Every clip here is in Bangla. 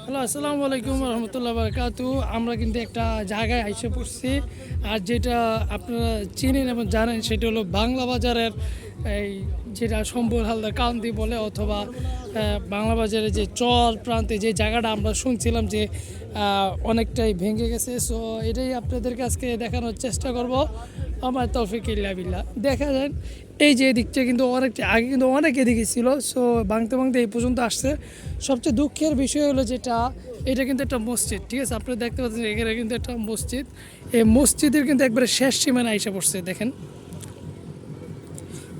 হ্যালো, আসসালামু আলাইকুম রহমতুল্লাহ বারকাতু। আমরা কিন্তু একটা জায়গায় আইসে পড়ছি। আর যেটা আপনারা চিনেন এবং জানেন, সেটা হলো বাংলা বাজারের এই যেটা সম্বল হালদার কান্দি বলে, অথবা বাংলা বাজারে যে চর প্রান্তে যে জায়গাটা আমরা শুনছিলাম যে অনেকটাই ভেঙে গেছে। সো এটাই আপনাদেরকে আজকে দেখানোর চেষ্টা করব। আমার তৌফিক ইল্লা দেখা যায় এই যে দিকটা কিন্তু অনেকটা আগে কিন্তু অনেক এদিকে ছিল সো ভাঙতে ভাঙতে এই পর্যন্ত আসছে। সবচেয়ে দুঃখের বিষয় হলো যেটা, এটা কিন্তু একটা মসজিদ, ঠিক আছে? আপনারা দেখতে পাচ্ছেন এখানে কিন্তু একটা মসজিদ। এই মসজিদের কিন্তু একবারে শেষ সীমানা এসে পড়ছে, দেখেন।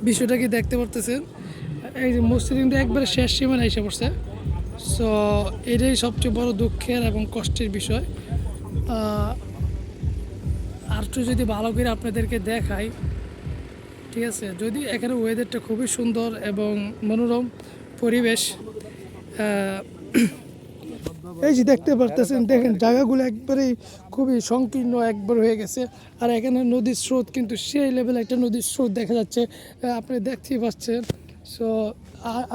বিষয়টা কি দেখতে পারতেছেন? এই যে মসজিদ কিন্তু একবারে শেষ সীমানা এসে পড়ছে। সো এটাই সবচেয়ে বড় দুঃখের এবং কষ্টের বিষয়। আর একটু যদি ভালো করে আপনাদেরকে দেখাই, ঠিক আছে? যদি এখানে ওয়েদারটা খুবই সুন্দর এবং মনোরম পরিবেশ এই যে দেখতে পারতেছেন, দেখেন জায়গাগুলো একবারেই খুবই সংকীর্ণ একবার হয়ে গেছে। আর এখানে নদীর স্রোত কিন্তু সেই লেভেল একটা নদীর স্রোত দেখা যাচ্ছে। আপনি দেখতেই পাচ্ছেন। সো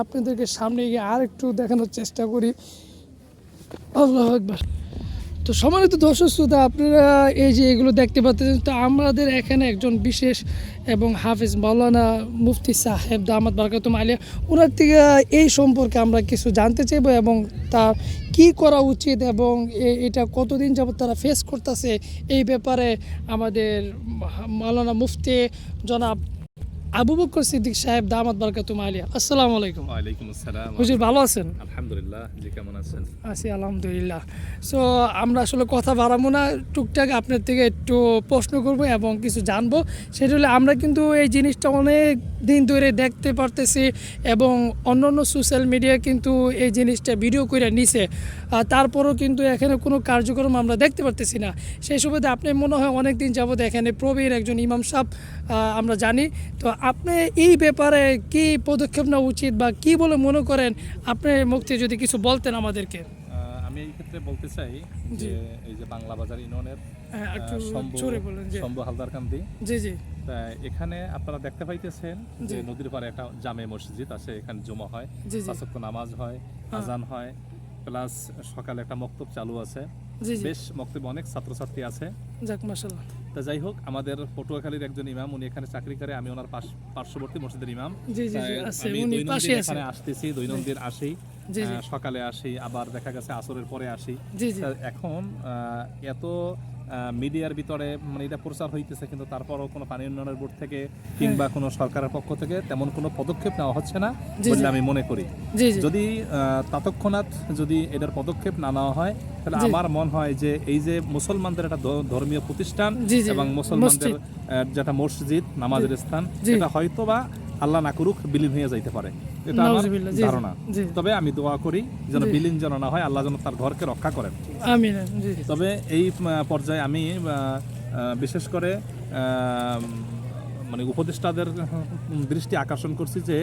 আপনাদেরকে সামনে গিয়ে আর একটু দেখানোর চেষ্টা করি। আল্লাহ একবার তো সম্মানিত দর্শক শ্রোতা, আপনারা এই যে এগুলো দেখতে পাচ্ছেন, তো আমাদের এখানে একজন বিশেষ এবং হাফিজ মাওলানা মুফতি সাহেব দামাদ বারকাতুম আলিয়া, ওনার থেকে এই সম্পর্কে আমরা কিছু জানতে চাইব এবং তা কি করা উচিত এবং এটা কতদিন যাবত তারা ফেস করতেছে, এই ব্যাপারে আমাদের মাওলানা মুফতি জনাব আবু বকর সিদ্দিক সাহেব দামাদ বারকাতুম আলিয়া আসসালামু আলাইকুম। ওয়ালাইকুম আসসালাম। হুজুর ভালো আছেন? আলহামদুলিল্লাহ জি কেমন আছেন? আছি আলহামদুলিল্লাহ। সো আমরা আসলে কথা বাড়াবো না টুকটাক আপনার থেকে একটু প্রশ্ন করব এবং কিছু জানব। সেটা হলে আমরা কিন্তু এই জিনিসটা অনেক দিন ধরে দেখতে পারতেছি এবং অন্য অন্য সোশ্যাল মিডিয়া কিন্তু এই জিনিসটা ভিডিও করে নিছে। তারপরও কিন্তু এখানে কোনো কার্যক্রম আমরা দেখতে পারতেছি না। সেই সুবাদে আপনি মনে হয় অনেক দিন যাবত এখানে প্রবীর একজন ইমাম সাহেব আমরা জানি। তো আপনি এই ব্যাপারে কি পদক্ষেপ নেওয়া উচিত বা কি বলে মনে করেন? আপনি মুক্তি যদি কিছু বলতেন আমাদেরকে। আমি এই ক্ষেত্রে বলতে চাই যে এই যে বাংলা বাজার ইউনিয়নের হ্যাঁ, শম্ভু হালদার কান্দি জি। জি এখানে আপনারা দেখতে পাইতেছেন যে নদীর পাড়ে একটা জামে মসজিদ আছে এখানে জমা হয় নামাজ হয় হ্যাঁ। আজান হয় প্লাস সকালে একটা মক্তব চালু আছে। বেশ মক্তবে অনেক ছাত্রছাত্রী আছে। যাক মাসাল্লাহ তা যাই হোক আমাদের পটুয়াখালীর একজন ইমাম উনি এখানে চাকরি করে আমি ওনার পার্শ্ববর্তী মসজিদের ইমাম। এখানে আসতেছি দৈনন্দিন আসি সকালে আসি আবার দেখা গেছে আসরের পরে আসি। এখন আহ, এত মিডিয়ার ভিতরে মানে এটা প্রচার হইতেছে কিন্তু তারপরও কোনো পানি উন্নয়নের বোর্ড থেকে কিংবা কোনো সরকারের পক্ষ থেকে তেমন কোনো পদক্ষেপ নেওয়া হচ্ছে না বলে আমি মনে করি। যদি ততক্ষণাৎ যদি এটার পদক্ষেপ না নেওয়া হয় তাহলে আমার মনে হয় যে এই যে মুসলমানদের একটা ধর্মীয় প্রতিষ্ঠান। এবং মুসলমানদের যেটা মসজিদ নামাজের স্থান। এটা হয়তো বা আল্লাহ না করুক বিলীন হয়ে যাইতে পারে। এটা আমার ধারণা। তবে আমি দোয়া করি যেন বিলীন যেন না হয় আল্লাহ যেন তার ঘরকে রক্ষা করেন। তবে এই পর্যায়ে আমি বিশেষ করে মানে উপদেষ্টাদের দৃষ্টি আকর্ষণ করছি যে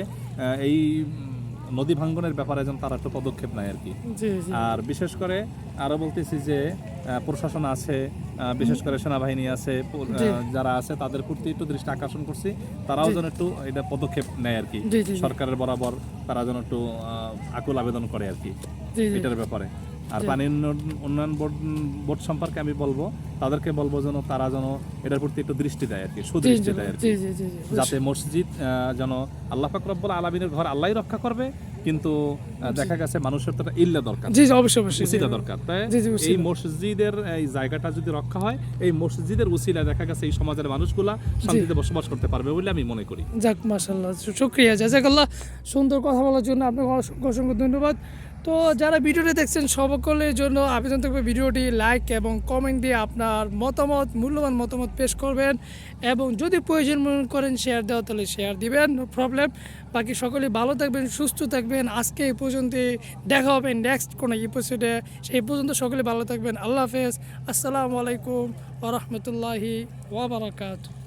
এই নদী ভাঙ্গনের ব্যাপারে যেন তারা একটু পদক্ষেপ নেয় আর কি। আর বিশেষ করে আরও বলতেছি যে প্রশাসন আছে বিশেষ করে সেনাবাহিনী আছে যারা আছে তাদের প্রতি একটু দৃষ্টি আকর্ষণ করছি। তারাও যেন একটু এটা পদক্ষেপ নেয় আর কি। সরকারের বরাবর তারা যেন একটু আকুল আবেদন করে আর কি। এটার ব্যাপারে। আর পানি উন্নয়ন- বোর্ড বোর্ড সম্পর্কে আমি বলব তাদেরকে বলব যেন তারা যেন এটার প্রতি একটু দৃষ্টি দেয় আর কি সুদৃষ্টি দেয় আর কি যাতে মসজিদ যেন আল্লাহ ফাকরাবুল আলমিনের ঘর আল্লাহই রক্ষা করবে কিন্তু দেখা গেছে মানুষের তো একটা ইল্লা দরকার। জি অবশ্যই অবশ্যই। উসিলা দরকার তাই? এই মসজিদের এই জায়গাটা যদি রক্ষা হয় এই মসজিদের উসিলা দেখা গেছে এই সমাজের মানুষগুলা শান্তিতে বসবাস করতে পারবে বলে আমি মনে করি। যাক মাশাল্লাহ শুক্রিয়া জাজাকাল্লাহ সুন্দর কথা বলার জন্য আপনাকে অসংখ্য অসংখ্য ধন্যবাদ। তো যারা ভিডিওটি দেখছেন সকলের জন্য আবেদন থাকবে ভিডিওটি লাইক এবং কমেন্ট দিয়ে আপনার মতামত, মূল্যবান মতামত পেশ করবেন এবং যদি প্রয়োজন মনে করেন শেয়ার দেওয়া তাহলে শেয়ার দিবেন নো প্রবলেম বাকি সকলেই ভালো থাকবেন, সুস্থ থাকবেন। আজকে এই পর্যন্ত দেখা হবে নেক্সট কোনো এপিসোডে সেই পর্যন্ত সকলে ভালো থাকবেন। আল্লাহ হাফেজ। আসসালামু আলাইকুম ওরহমতুল্লাহি ওয়াবারাকাতু